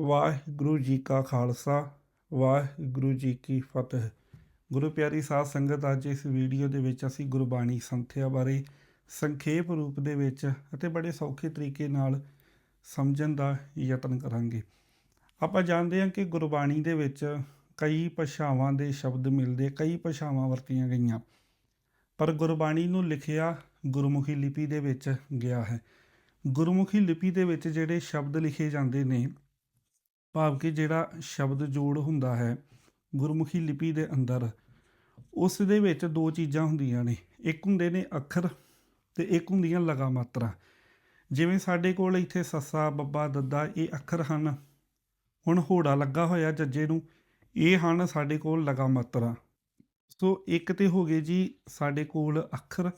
ਵਾਹਿਗੁਰੂ ਜੀ ਕਾ ਖਾਲਸਾ, ਵਾਹਿਗੁਰੂ ਜੀ ਕੀ ਫਤਿਹ। ਗੁਰੂ ਪਿਆਰੀ ਸਾਧ ਸੰਗਤ, ਅੱਜ ਇਸ ਵੀਡੀਓ ਦੇ ਵਿੱਚ ਅਸੀਂ ਗੁਰਬਾਣੀ ਸੰਥਿਆ ਬਾਰੇ ਸੰਖੇਪ ਰੂਪ ਦੇ ਵਿੱਚ ਅਤੇ ਬੜੇ ਸੌਖੇ ਤਰੀਕੇ ਨਾਲ ਸਮਝਣ ਦਾ ਯਤਨ ਕਰਾਂਗੇ। ਆਪਾਂ ਜਾਣਦੇ ਹਾਂ ਕਿ ਗੁਰਬਾਣੀ ਦੇ ਵਿੱਚ ਕਈ ਭਾਸ਼ਾਵਾਂ ਦੇ ਸ਼ਬਦ ਮਿਲਦੇ, ਕਈ ਭਾਸ਼ਾਵਾਂ ਵਰਤੀਆਂ ਗਈਆਂ। ਪਰ ਗੁਰਬਾਣੀ ਨੂੰ ਲਿਖਿਆ ਗੁਰਮੁਖੀ ਲਿਪੀ ਦੇ ਵਿੱਚ ਗਿਆ ਹੈ। ਗੁਰਮੁਖੀ ਲਿਪੀ ਦੇ ਵਿੱਚ ਜਿਹੜੇ ਸ਼ਬਦ ਲਿਖੇ ਜਾਂਦੇ ਨੇ ਭਾਵ ਕਿ ਜਿਹੜਾ ਸ਼ਬਦ ਜੋੜ ਹੁੰਦਾ ਹੈ, ਗੁਰਮੁਖੀ ਲਿਪੀ ਦੇ ਅੰਦਰ, ਉਸ ਦੇ ਵਿੱਚ ਦੋ ਚੀਜ਼ਾਂ ਹੁੰਦੀਆਂ ਨੇ। ਇੱਕ ਹੁੰਦੇ ਨੇ ਅੱਖਰ ਤੇ ਇੱਕ ਹੁੰਦੀਆਂ ਲਗਾ ਮਾਤਰਾ ਜਿਵੇਂ ਸਾਡੇ ਕੋਲ ਇੱਥੇ ਸੱਸਾ, ਬੱਬਾ, ਦੱਦਾ ਇਹ ਅੱਖਰ ਹਨ। ਹੁਣ ਹੋੜਾ ਲੱਗਾ ਹੋਇਆ ਜੱਜੇ ਨੂੰ, ਇਹ ਹਨ ਸਾਡੇ ਕੋਲ ਲਗਾ ਮਾਤਰਾ ਸੋ ਇੱਕ ਤੇ ਹੋ ਗਏ ਜੀ ਸਾਡੇ ਕੋਲ ਅੱਖਰ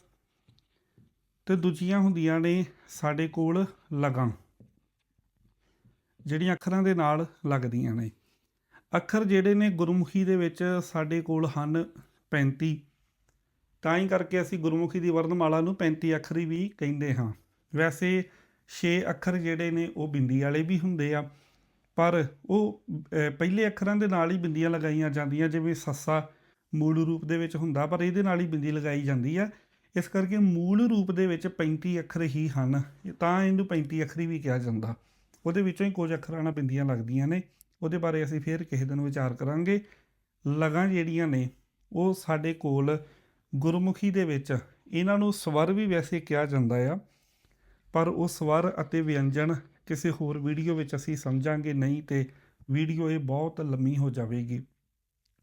ਤੇ ਦੂਜੀਆਂ ਹੁੰਦੀਆਂ ਨੇ ਸਾਡੇ ਕੋਲ ਲਗਾਂ। ਜਿਹੜੀਆਂ ਅੱਖਰਾਂ ਦੇ ਨਾਲ ਲੱਗਦੀਆਂ ਨੇ। ਅੱਖਰ ਜਿਹੜੇ ਨੇ ਗੁਰਮੁਖੀ ਦੇ ਵਿੱਚ ਸਾਡੇ ਕੋਲ ਹਨ 35 ਤਾਂ ਹੀ ਕਰਕੇ ਅਸੀਂ ਗੁਰਮੁਖੀ ਦੀ ਵਰਣਮਾਲਾ ਨੂੰ 35 ਅੱਖਰੀ ਵੀ ਕਹਿੰਦੇ ਹਾਂ। ਵੈਸੇ 6 ਅੱਖਰ ਜਿਹੜੇ ਨੇ ਉਹ ਬਿੰਦੀ ਵਾਲੇ ਵੀ ਹੁੰਦੇ ਆ, ਪਰ ਉਹ ਪਹਿਲੇ ਅੱਖਰਾਂ ਦੇ ਨਾਲ ਹੀ ਬਿੰਦੀਆਂ ਲਗਾਈਆਂ ਜਾਂਦੀਆਂ, ਜਿਵੇਂ ਸੱਸਾ ਮੂਲ ਰੂਪ ਦੇ ਵਿੱਚ ਹੁੰਦਾ, ਪਰ ਇਹਦੇ ਨਾਲ ਹੀ ਬਿੰਦੀ ਲਗਾਈ ਜਾਂਦੀ ਆ। ਇਸ ਕਰਕੇ ਮੂਲ ਰੂਪ ਦੇ ਵਿੱਚ 35 ਅੱਖਰ ਹੀ ਹਨ। ਤਾਂ ਇਹਨੂੰ 35 ਅੱਖਰੀ ਵੀ ਕਿਹਾ ਜਾਂਦਾ। ਉਹਦੇ ਵਿੱਚੋਂ ਹੀ ਕੁਝ ਅੱਖਰਾਂ ਨਾਲ ਬਿੰਦੀਆਂ ਲੱਗਦੀਆਂ ਨੇ। ਉਹਦੇ ਬਾਰੇ ਅਸੀਂ ਫੇਰ ਕਿਸੇ ਦਿਨ ਵਿਚਾਰ ਕਰਾਂਗੇ। ਲਗਾਂ ਜਿਹੜੀਆਂ ਨੇ, ਉਹ ਸਾਡੇ ਕੋਲ ਗੁਰਮੁਖੀ ਦੇ ਵਿੱਚ, ਇਹਨਾਂ ਨੂੰ ਸਵਰ ਵੀ ਵੈਸੇ ਕਿਹਾ ਜਾਂਦਾ ਆ, ਪਰ ਉਹ ਸਵਰ ਅਤੇ ਵਿਅੰਜਨ ਕਿਸੇ ਹੋਰ ਵੀਡੀਓ ਵਿੱਚ ਅਸੀਂ ਸਮਝਾਂਗੇ ਨਹੀਂ ਤੇ ਵੀਡੀਓ ਇਹ ਬਹੁਤ ਲੰਮੀ ਹੋ ਜਾਵੇਗੀ।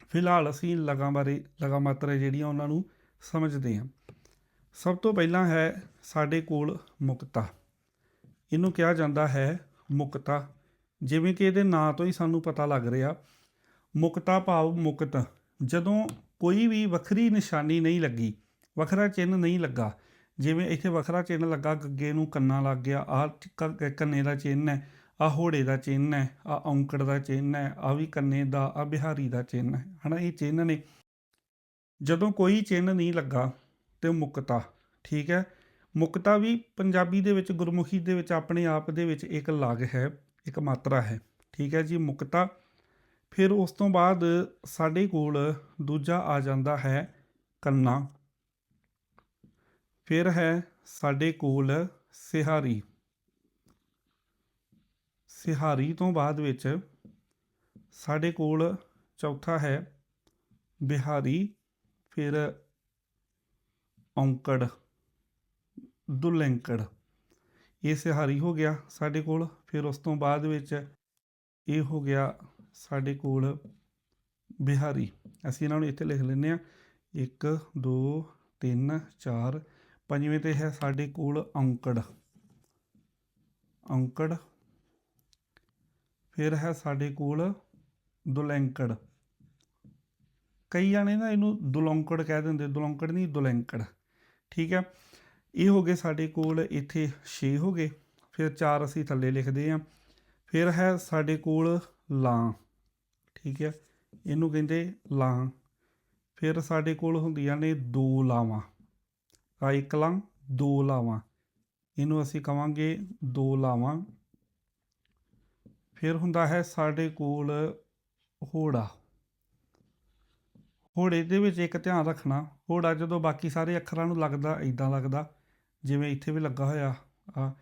ਫਿਲਹਾਲ ਅਸੀਂ ਲਗਾਂ ਬਾਰੇ, ਲਗਾ ਮਾਤਰਾ ਜਿਹੜੀਆਂ ਉਹਨਾਂ ਨੂੰ ਸਮਝਦੇ ਹਾਂ। ਸਭ ਤੋਂ ਪਹਿਲਾਂ ਹੈ ਸਾਡੇ ਕੋਲ ਮੁਕਤਾ। ਇਹਨੂੰ ਕਿਹਾ ਜਾਂਦਾ ਹੈ ਮੁਕਤਾ। ਜਿਵੇਂ ਕਿ ਇਹਦੇ ਨਾਂ ਤੋਂ ਹੀ ਸਾਨੂੰ ਪਤਾ ਲੱਗ ਰਿਹਾ, ਮੁਕਤਾ ਭਾਵ ਮੁਕਤ। ਜਦੋਂ ਕੋਈ ਵੀ ਵੱਖਰੀ ਨਿਸ਼ਾਨੀ ਨਹੀਂ ਲੱਗੀ, ਵੱਖਰਾ ਚਿੰਨ੍ਹ ਨਹੀਂ ਲੱਗਾ, ਜਿਵੇਂ ਇੱਥੇ ਵੱਖਰਾ ਚਿੰਨ੍ਹ ਲੱਗਾ ਗੱਗੇ ਨੂੰ ਕੰਨਾਂ ਲੱਗ ਗਿਆ, ਆਹ ਕੰਨੇ ਦਾ ਚਿੰਨ੍ਹ ਹੈ, ਆਹ ਹੋੜੇ ਦਾ ਚਿੰਨ੍ਹ ਹੈ, ਆਹ ਔਂਕੜ ਦਾ ਚਿੰਨ੍ਹ ਹੈ ਆ ਵੀ ਕੰਨੇ ਦਾ ਆ ਬਿਹਾਰੀ ਦਾ ਚਿੰਨ੍ਹ ਹੈ। ਹਨਾ, ਇਹ ਚਿੰਨ੍ਹ ਨੇ। ਜਦੋਂ ਕੋਈ ਚਿੰਨ੍ਹ ਨਹੀਂ ਲੱਗਾ, ਤੇ ਮੁਕਤਾ, ਠੀਕ ਹੈ? ਮੁਕਤਾ ਵੀ ਪੰਜਾਬੀ ਦੇ ਵਿੱਚ, ਗੁਰਮੁਖੀ ਦੇ ਵਿੱਚ, ਆਪਣੇ ਆਪ ਦੇ ਵਿੱਚ ਇੱਕ ਲਗ ਹੈ, ਇੱਕ ਮਾਤਰਾ ਹੈ। ਠੀਕ ਹੈ ਜੀ, ਮੁਕਤਾ। ਫਿਰ ਉਸ ਤੋਂ ਬਾਅਦ ਸਾਡੇ ਕੋਲ ਦੂਜਾ ਆ ਜਾਂਦਾ ਹੈ, ਕੰਨਾ। ਫਿਰ ਹੈ ਸਾਡੇ ਕੋਲ ਸਿਹਾਰੀ। ਸਿਹਾਰੀ ਤੋਂ ਬਾਅਦ ਵਿੱਚ ਸਾਡੇ ਕੋਲ ਚੌਥਾ ਹੈ ਬਿਹਾਰੀ, ਫਿਰ ਔਂਕੜ। ਦੁਲੈਂਕੜ। ਇਹ ਸਿਹਾਰੀ ਹੋ ਗਿਆ ਸਾਡੇ ਕੋਲ। ਫਿਰ ਉਸ ਤੋਂ ਬਾਅਦ ਵਿੱਚ ਇਹ ਹੋ ਗਿਆ ਸਾਡੇ ਕੋਲ ਬਿਹਾਰੀ। ਅਸੀਂ ਇਹਨਾਂ ਨੂੰ ਇੱਥੇ ਲਿਖ ਲੈਂਦੇ ਆ 1 2 3 4 ਪੰਜਵੇਂ ਤੇ ਹੈ ਸਾਡੇ ਕੋਲ ਔਂਕੜ। ਔਂਕੜ। ਫਿਰ ਹੈ ਸਾਡੇ ਕੋਲ ਦੁਲੈਂਕੜ। ਕਈ ਜਾਣੇ ਨਾ ਇਹਨੂੰ ਦੁਲੌਂਕੜ ਕਹਿ ਦਿੰਦੇ। ਦੁਲੌਂਕੜ ਨਹੀਂ, ਦੁਲੈਂਕੜ। ਠੀਕ ਹੈ। ਇਹ ਹੋ ਗਏ ਸਾਡੇ ਕੋਲ ਇੱਥੇ 6 ਹੋ ਗਏ, ਫਿਰ 4 ਅਸੀਂ ਥੱਲੇ ਲਿਖਦੇ ਹਾਂ, ਫਿਰ ਹੈ ਸਾਡੇ ਕੋਲ ਲਾਂ, ਠੀਕ ਹੈ, ਇਹਨੂੰ ਕਹਿੰਦੇ ਲਾਂ, ਫਿਰ ਸਾਡੇ ਕੋਲ ਹੁੰਦੀਆਂ ਨੇ ਦੋ ਲਾਵਾਂ ਆ ਇੱਕ ਲਾਂ, ਦੋ ਲਾਵਾਂ, ਇਹਨੂੰ ਅਸੀਂ ਕਵਾਂਗੇ ਦੋ ਲਾਵਾਂ, ਫਿਰ ਹੁੰਦਾ ਹੈ ਸਾਡੇ ਕੋਲ ਹੋੜਾ, ਹੋੜੇ ਦੇ ਵਿੱਚ ਇੱਕ ਧਿਆਨ ਰੱਖਣਾ, ਹੋੜਾ ਜਦੋਂ ਬਾਕੀ ਸਾਰੇ ਅੱਖਰਾਂ ਨੂੰ ਲੱਗਦਾ ਇਦਾਂ ਲੱਗਦਾ ਜਿਵੇਂ ਇੱਥੇ ਵੀ ਲੱਗਾ ਹੋਇਆ, ਆ।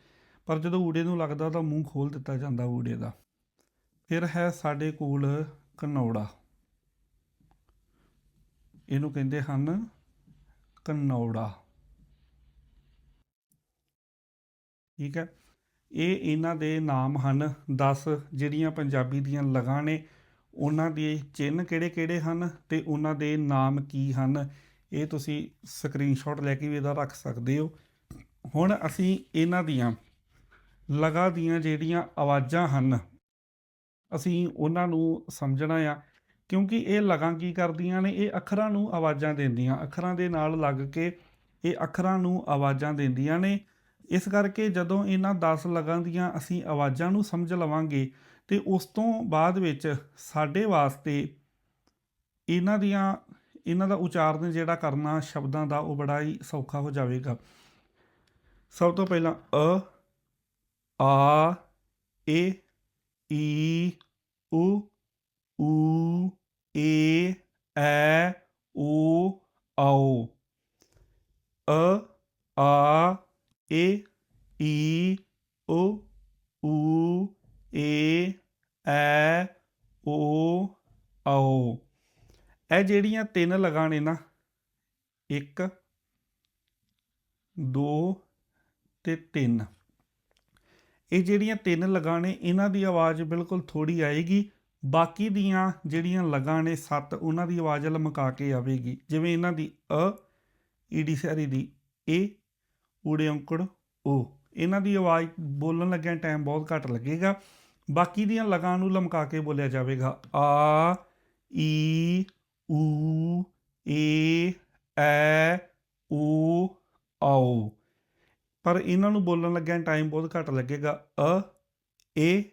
ਪਰ ਜਦੋਂ ਊੜੇ ਨੂੰ ਲੱਗਦਾ ਤਾਂ ਮੂੰਹ ਖੋਲ ਦਿੱਤਾ ਜਾਂਦਾ ਊੜੇ ਦਾ। ਫਿਰ ਹੈ ਸਾਡੇ ਕੋਲ ਕਨੌੜਾ ਇਹਨੂੰ ਕਹਿੰਦੇ ਹਨ ਕਨੌੜਾ ਠੀਕ ਹੈ। ਇਹ ਇਹਨਾਂ ਦੇ ਨਾਮ ਹਨ 10 ਜਿਹੜੀਆਂ ਪੰਜਾਬੀ ਦੀਆਂ ਲਗਾਂ ਨੇ। ਉਹਨਾਂ ਦੇ ਚਿੰਨ੍ਹ ਕਿਹੜੇ-ਕਿਹੜੇ ਹਨ ਤੇ ਉਹਨਾਂ ਦੇ ਨਾਮ ਕੀ ਹਨ? ਇਹ ਤੁਸੀਂ ਸਕਰੀਨਸ਼ਾਟ ਲੈ ਕੇ ਵੀ ਇਹਦਾ ਰੱਖ ਸਕਦੇ ਹੋ। ਹੁਣ ਅਸੀਂ ਇਹਨਾਂ ਦੀਆਂ ਲਗਾ ਦੀਆਂ ਜਿਹੜੀਆਂ ਆਵਾਜ਼ਾਂ ਹਨ, ਅਸੀਂ ਉਹਨਾਂ ਨੂੰ ਸਮਝਣਾ ਆ, ਕਿਉਂਕਿ ਇਹ ਲਗਾਂ ਕੀ ਕਰਦੀਆਂ ਨੇ? ਇਹ ਅੱਖਰਾਂ ਨੂੰ ਆਵਾਜ਼ਾਂ ਦਿੰਦੀਆਂ, ਅੱਖਰਾਂ ਦੇ ਨਾਲ ਲੱਗ ਕੇ ਇਹ ਅੱਖਰਾਂ ਨੂੰ ਆਵਾਜ਼ਾਂ ਦਿੰਦੀਆਂ ਨੇ। ਇਸ ਕਰਕੇ ਜਦੋਂ ਇਹਨਾਂ 10 ਲਗਾਂ ਦੀਆਂ ਅਸੀਂ ਆਵਾਜ਼ਾਂ ਨੂੰ ਸਮਝ ਲਵਾਂਗੇ, ਤੇ ਉਸ ਤੋਂ ਬਾਅਦ ਵਿੱਚ ਸਾਡੇ ਵਾਸਤੇ ਇਹਨਾਂ ਦੀਆਂ, ਇਹਨਾਂ ਦਾ ਉਚਾਰਨ ਜਿਹੜਾ ਕਰਨਾ ਸ਼ਬਦਾਂ ਦਾ ਉਹ ਬੜਾ ਹੀ ਸੌਖਾ ਹੋ ਜਾਵੇਗਾ। ਸਭ ਤੋਂ ਪਹਿਲਾਂ ਅ, ਆ, ਏ, ਈ, ਉ, ਊ, ਏ, ਐ ਓ ਆਓ। ਅ, ਆ, ਏ, ਈ ਓ ਊ, ਏ, ਐ, ਓ, ਆਓ। ਇਹ ਜਿਹੜੀਆਂ ਤਿੰਨ ਲਗਾਂ ਨੇ ਨਾ, ਇੱਕ, ਦੋ ਤੇ ਤਿੰਨ। ਇਹ ਜਿਹੜੀਆਂ ਤਿੰਨ ਲਗਾਂ ਨੇ, ਇਹਨਾਂ ਦੀ ਆਵਾਜ਼ ਬਿਲਕੁਲ ਥੋੜੀ ਆਏਗੀ। ਬਾਕੀ ਦੀਆਂ ਜਿਹੜੀਆਂ ਲਗਾਂ ਨੇ ਸੱਤ, ਉਹਨਾਂ ਦੀ ਆਵਾਜ਼ ਲਮਕਾ ਕੇ ਆਵੇਗੀ। ਜਿਵੇਂ ਇਹਨਾਂ ਦੀ ਅ, ਈਡੀ ਸਾਰੀ ਦੀ ਏ, ਊੜੇ ਔਂਕੜ, ਓ। ਇਹਨਾਂ ਦੀ ਆਵਾਜ਼ ਬੋਲਣ ਲੱਗਿਆਂ ਟਾਈਮ ਬਹੁਤ ਘੱਟ ਲੱਗੇਗਾ। ਬਾਕੀ ਦੀਆਂ ਲਗਾਂ ਨੂੰ ਲਮਕਾ ਕੇ ਬੋਲਿਆ ਜਾਵੇਗਾ। ਆ, ਈ, ਊ, ਏ, ਐ ਓ ਆਓ। ਪਰ ਇਹਨਾਂ ਨੂੰ ਬੋਲਣ ਲੱਗਿਆਂ ਟਾਈਮ ਬਹੁਤ ਘੱਟ ਲੱਗੇਗਾ। ਅ, ਏ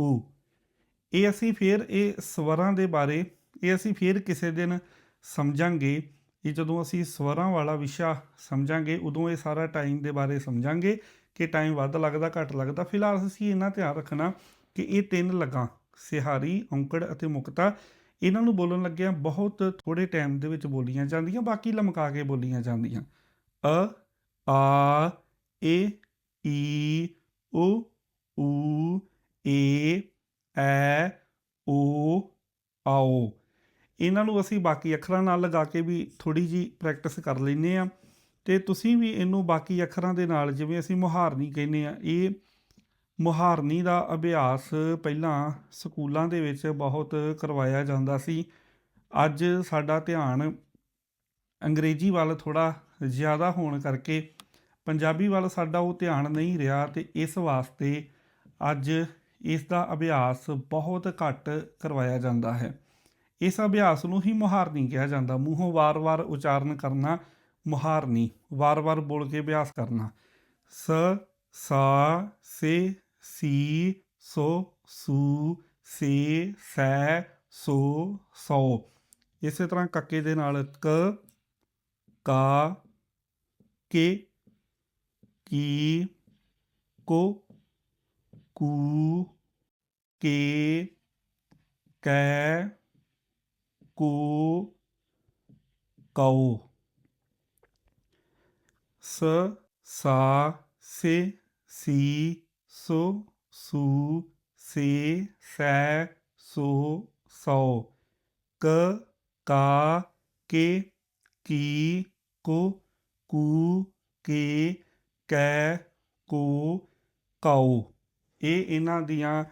ਊ ਇਹ ਅਸੀਂ ਫਿਰ ਇਹ ਸਵਰਾਂ ਦੇ ਬਾਰੇ, ਇਹ ਅਸੀਂ ਫਿਰ ਕਿਸੇ ਦਿਨ ਸਮਝਾਂਗੇ। ਇਹ ਜਦੋਂ ਅਸੀਂ ਸਵਰਾਂ ਵਾਲਾ ਵਿਸ਼ਾ ਸਮਝਾਂਗੇ, ਉਦੋਂ ਇਹ ਸਾਰਾ ਟਾਈਮ ਦੇ ਬਾਰੇ ਸਮਝਾਂਗੇ ਕਿ ਟਾਈਮ ਵੱਧ ਲੱਗਦਾ, ਘੱਟ ਲੱਗਦਾ। ਫਿਲਹਾਲ ਅਸੀਂ ਇਹਨਾਂ ਧਿਆਨ ਰੱਖਣਾ ਕਿ ਇਹ ਤਿੰਨ ਲਗਾਂ, ਸਿਹਾਰੀ, ਔਂਕੜ ਅਤੇ ਮੁਕਤਾ, ਇਹਨਾਂ ਨੂੰ ਬੋਲਣ ਲੱਗਿਆਂ ਬਹੁਤ ਥੋੜੇ ਟਾਈਮ ਦੇ ਵਿੱਚ ਬੋਲੀਆਂ ਜਾਂਦੀਆਂ, ਬਾਕੀ ਲਮਕਾ ਕੇ ਬੋਲੀਆਂ ਜਾਂਦੀਆਂ। ਅ, ਆ E, ਏ ਈ e, ਓ ਊ ਏ ਐ ਓ। ਆਓ ਇਹਨਾਂ ਨੂੰ ਅਸੀਂ ਬਾਕੀ ਅੱਖਰਾਂ ਨਾਲ ਲਗਾ ਕੇ ਵੀ ਥੋੜੀ ਜੀ ਪ੍ਰੈਕਟਿਸ ਕਰ ਲੈਨੇ ਆ ਤੇ ਤੁਸੀਂ ਵੀ ਇਹਨੂੰ ਬਾਕੀ ਅੱਖਰਾਂ ਦੇ ਨਾਲ, ਜਿਵੇਂ ਅਸੀਂ ਮੁਹਾਰਨੀ ਕਹਿੰਦੇ ਆ ਇਹ ਮੁਹਾਰਨੀ ਦਾ ਅਭਿਆਸ ਪਹਿਲਾਂ ਸਕੂਲਾਂ ਦੇ ਵਿੱਚ ਬਹੁਤ ਕਰਵਾਇਆ ਜਾਂਦਾ ਸੀ। ਅੱਜ ਸਾਡਾ ਧਿਆਨ ਅੰਗਰੇਜ਼ੀ ਵੱਲ ਥੋੜਾ ਜ਼ਿਆਦਾ ਹੋਣ ਕਰਕੇ ਪੰਜਾਬੀ ਵੱਲ ਸਾਡਾ ਉਹ ਧਿਆਨ ਨਹੀਂ ਰਿਹਾ ਤੇ ਇਸ ਵਾਸਤੇ ਅੱਜ ਇਸ ਦਾ ਅਭਿਆਸ ਬਹੁਤ ਘੱਟ ਕਰਵਾਇਆ ਜਾਂਦਾ ਹੈ। ਇਸ ਅਭਿਆਸ ਨੂੰ ਹੀ ਮੁਹਾਰਨੀ ਕਿਹਾ ਜਾਂਦਾ। ਮੂੰਹੋਂ ਵਾਰ-ਵਾਰ ਉਚਾਰਨ ਕਰਨਾ ਮੁਹਾਰਨੀ ਵਾਰ-ਵਾਰ ਬੋਲ ਕੇ ਅਭਿਆਸ ਕਰਨਾ। ਸ, ਸਾ, ਸੇ, ਸੀ, ਸੋ, ਸੂ, ਸੇ, ਸੈ, ਸੋ, ਸੌ। ਇਸੇ ਤਰ੍ਹਾਂ ਕੱਕੇ ਦੇ ਨਾਲ ਕ, ਕਾ, ਕੇ ਕੀ ਕੋ ਕੂ ਕੇ ਕੈ ਕੋ ਕਉ ਸ ਸਾ ਸੇ ਸੀ ਸੋ ਸੂ ਸੇ ਸੈ ਸੋ ਸੌ ਕ ਕਾ ਕੇ ਕੀ ਕੋ ਕੂ ਕੇ ਕੈ ਕੂ ਕਉ ਇਹ ਇਹਨਾਂ ਦੀਆਂ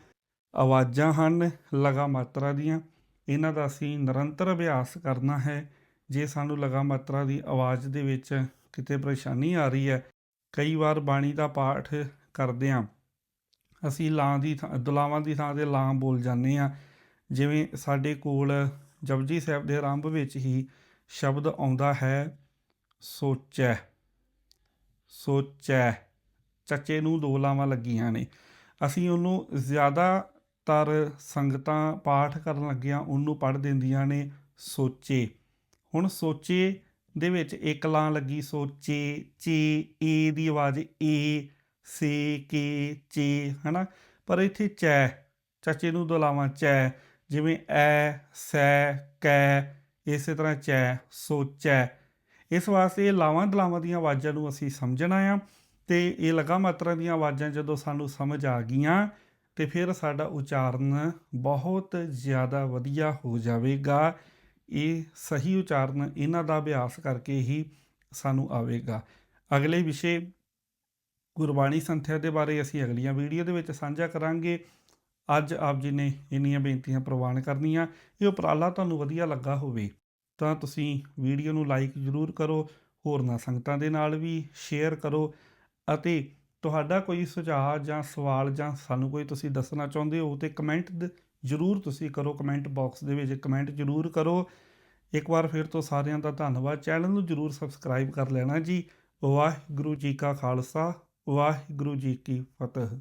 ਆਵਾਜ਼ਾਂ ਹਨ, ਲਗਾ ਮਾਤਰਾ ਦੀਆਂ। ਇਹਨਾਂ ਦਾ ਅਸੀਂ ਨਿਰੰਤਰ ਅਭਿਆਸ ਕਰਨਾ ਹੈ। ਜੇ ਸਾਨੂੰ ਲਗਾ ਮਾਤਰਾ ਦੀ ਆਵਾਜ਼ ਦੇ ਵਿੱਚ ਕਿਤੇ ਪਰੇਸ਼ਾਨੀ ਆ ਰਹੀ ਹੈ, ਕਈ ਵਾਰ ਬਾਣੀ ਦਾ ਪਾਠ ਕਰਦੇ ਹਾਂ। ਅਸੀਂ ਲਾਂ ਦੀ ਥਾਂ, ਦੁਲਾਵਾਂ ਦੀ ਥਾਂ ਤੇ ਲਾਂ ਬੋਲ ਜਾਂਦੇ ਆ ਜਿਵੇਂ ਸਾਡੇ ਕੋਲ ਜਪਜੀ ਸਾਹਿਬ ਦੇ ਆਰੰਭ ਵਿੱਚ ਹੀ ਸ਼ਬਦ ਆਉਂਦਾ ਹੈ, ਸੋਚੈ। ਸੋਚੈ। ਚੱਚੇ ਨੂੰ ਦੋ ਲਾਵਾਂ ਲੱਗੀਆਂ ਨੇ। ਅਸੀਂ ਉਹਨੂੰ ਜ਼ਿਆਦਾਤਰ ਸੰਗਤਾਂ ਪਾਠ ਕਰਨ ਲੱਗਿਆਂ ਉਹਨੂੰ ਪੜ੍ਹ ਦਿੰਦੀਆਂ ਨੇ ਸੋਚੇ। ਹੁਣ ਸੋਚੇ ਦੇ ਵਿੱਚ ਇੱਕ ਲਾਂ ਲੱਗੀ ਸੋਚੇ, ਚੇ, ਏ ਦੀ ਆਵਾਜ਼ ਏ, ਸੇ, ਕੇ, ਚੇ, ਹਨਾ? ਪਰ ਇੱਥੇ ਚੈ, ਚਾਚੇ ਨੂੰ ਦੋ ਲਾਵਾਂ ਚੈ, ਜਿਵੇਂ ਐ, ਸੈ, ਕੈ, ਇਸੇ ਤਰ੍ਹਾਂ ਚੈ, ਸੋਚੈ। ਇਸ ਵਾਸਤੇ ਇਹ ਲਾਵਾਂ ਦਲਾਵਾਂ ਦੀਆਂ ਆਵਾਜ਼ਾਂ ਨੂੰ ਅਸੀਂ ਸਮਝਣਾ ਆ ਤੇ ਇਹ ਲਗਾ ਮਾਤਰਾ ਦੀਆਂ ਆਵਾਜ਼ਾਂ ਜਦੋਂ ਸਾਨੂੰ ਸਮਝ ਆ ਗਈਆਂ ਤੇ ਫਿਰ ਸਾਡਾ ਉਚਾਰਨ ਬਹੁਤ ਜ਼ਿਆਦਾ ਵਧੀਆ ਹੋ ਜਾਵੇਗਾ। ਇਹ ਸਹੀ ਉਚਾਰਨ ਇਹਨਾਂ ਦਾ ਅਭਿਆਸ ਕਰਕੇ ਹੀ ਸਾਨੂੰ ਆਵੇਗਾ। ਅਗਲੇ ਵਿਸ਼ੇ ਗੁਰਬਾਣੀ ਸੰਥਿਆ ਦੇ ਬਾਰੇ ਅਸੀਂ ਅਗਲੀਆਂ ਵੀਡੀਓ ਦੇ ਵਿੱਚ ਸਾਂਝਾ ਕਰਾਂਗੇ। ਅੱਜ ਆਪ ਜੀ ਨੇ ਇੰਨੀਆਂ ਬੇਨਤੀਆਂ ਪ੍ਰਵਾਨ ਕਰਨੀਆਂ। ਇਹ ਉਪਰਾਲਾ ਤੁਹਾਨੂੰ ਵਧੀਆ ਲੱਗਾ ਹੋਵੇ। ਤਾਂ ਤੁਸੀਂ ਵੀਡੀਓ ਨੂੰ ਲਾਈਕ ਜ਼ਰੂਰ ਕਰੋ, ਹੋਰਨਾਂ ਸੰਗਤਾਂ ਦੇ ਨਾਲ ਵੀ ਸ਼ੇਅਰ ਕਰੋ ਅਤੇ ਤੁਹਾਡਾ ਕੋਈ ਸੁਝਾਅ ਜਾਂ ਸਵਾਲ ਜਾਂ ਸਾਨੂੰ ਕੋਈ ਤੁਸੀਂ ਦੱਸਣਾ ਚਾਹੁੰਦੇ ਹੋ ਤੇ ਕਮੈਂਟ ਜ਼ਰੂਰ ਤੁਸੀਂ ਕਰੋ ਕਮੈਂਟ ਬਾਕਸ ਦੇ ਵਿੱਚ ਕਮੈਂਟ ਜ਼ਰੂਰ ਕਰੋ। ਇੱਕ ਵਾਰ ਫਿਰ ਤੋਂ ਸਾਰਿਆਂ ਦਾ ਧੰਨਵਾਦ। ਚੈਨਲ ਨੂੰ ਜ਼ਰੂਰ ਸਬਸਕ੍ਰਾਈਬ ਕਰ ਲੈਣਾ ਜੀ। ਵਾਹਿਗੁਰੂ ਜੀ ਕਾ ਖਾਲਸਾ, ਵਾਹਿਗੁਰੂ ਜੀ ਕੀ ਫਤਿਹ।